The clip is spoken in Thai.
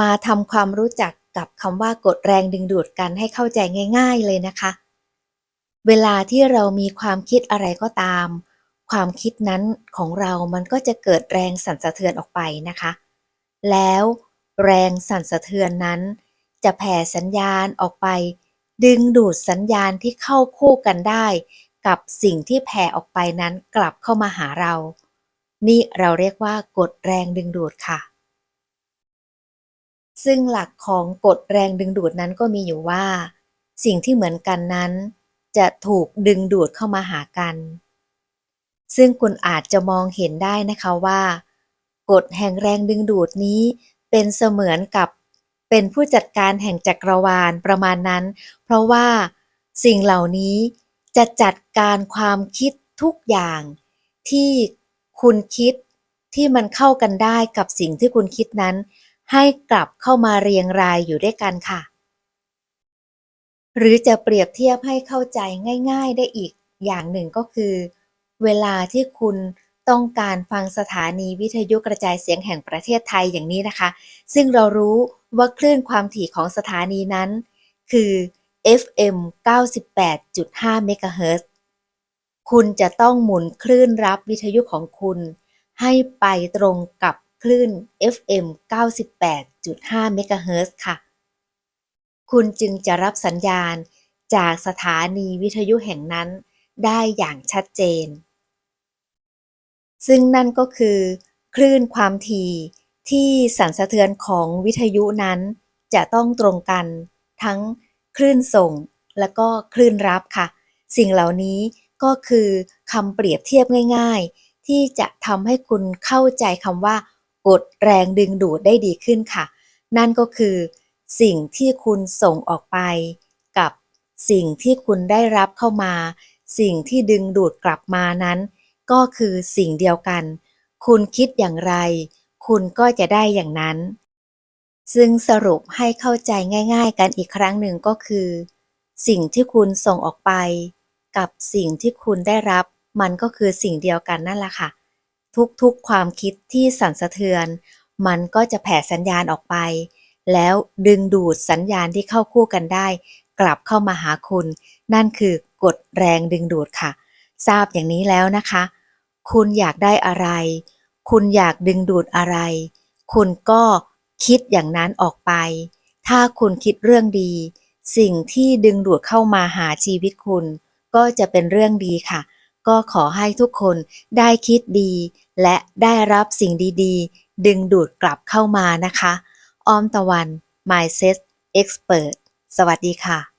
มาทำความรู้จักกับคำว่ากฎแรงดึงดูดกันให้เข้าใจง่าย ๆเลยนะคะ เวลาที่เรามีความคิดอะไรก็ตาม ความคิดนั้นของเรามันก็จะเกิดแรงสั่นสะเทือนออกไปนะคะ แล้วแรงสั่นสะเทือนนั้น จะแผ่สัญญาณออกไป ดึงดูดสัญญาณที่เข้าคู่กันได้ กับสิ่งที่แผ่ออกไปนั้นกลับเข้ามาหาเรา นี่เราเรียกว่ากฎแรงดึงดูดค่ะ ซึ่งหลักของกฎแรงดึงดูดนั้นก็มีอยู่ว่า สิ่งที่เหมือนกันนั้น จะถูกดึงดูดเข้ามาหากัน ซึ่งคุณอาจจะมองเห็นได้นะคะว่า กฎแห่งแรงดึงดูดนี้ เป็นเสมือนกับเป็นผู้จัดการแห่งจักรวาลประมาณนั้น เพราะว่าสิ่งเหล่านี้จะจัดการความคิดทุกอย่าง ที่คุณคิดที่มันเข้ากันได้กับสิ่งที่คุณคิดนั้น ให้กลับเข้ามาเรียงรายอยู่ด้วยกันค่ะ หรือจะเปรียบเทียบให้เข้าใจง่าย ๆได้อีกอย่างหนึ่งก็คือ เวลาที่คุณต้องการฟังสถานีวิทยุกระจายเสียงแห่งประเทศไทยอย่างนี้นะคะ ซึ่งเรารู้ว่าคลื่นความถี่ของสถานีนั้น คือ FM 98.5เมกะเฮิรตคุณจะต้องหมุนคลื่นรับวิทยุของคุณ ให้ไปตรงกับ คลื่น FM 98.5เมกะเฮิรตซ์ค่ะ คุณจึงจะรับสัญญาณจากสถานีวิทยุแห่งนั้นได้อย่างชัดเจน ซึ่งนั่นก็คือ คลื่นความถี่ที่สั่นสะเทือนของวิทยุนั้น จะต้องตรงกัน ทั้งคลื่นส่งและก็คลื่นรับค่ะ สิ่งเหล่านี้ก็คือคำเปรียบเทียบง่าย ๆ ที่จะทำให้คุณเข้าใจคำว่า กฎแรงดึงดูดได้ดีขึ้นค่ะ นั่นก็คือ สิ่งที่คุณส่งออกไป กับสิ่งที่คุณได้รับเข้ามา สิ่งที่ดึงดูดกลับมานั้น ก็คือสิ่งเดียวกัน คุณคิดอย่างไร คุณก็จะได้อย่างนั้น ซึ่งสรุปให้เข้าใจง่าย ๆ กันอีกครั้งหนึ่งก็คือ สิ่งที่คุณส่งออกไป กับสิ่งที่คุณได้รับ มันก็คือสิ่งเดียวกันนั่นแหละค่ะ ทุกๆความคิดที่สั่นสะเทือน มันก็จะแผ่สัญญาณออกไป แล้วดึงดูดสัญญาณที่เข้าคู่กันได้ กลับเข้ามาหาคุณ นั่นคือกฎแรงดึงดูดค่ะ ทราบอย่างนี้แล้วนะคะ คุณอยากได้อะไร คุณอยากดึงดูดอะไร คุณก็คิดอย่างนั้นออกไป ถ้าคุณคิดเรื่องดี สิ่งที่ดึงดูดเข้ามาหาชีวิตคุณ ก็จะเป็นเรื่องดีค่ะ ก็ขอให้ทุกคนได้คิดดี และได้รับสิ่งดีๆ ดึงดูดกลับเข้ามานะคะ ออมตะวัน Myset Expert สวัสดีค่ะ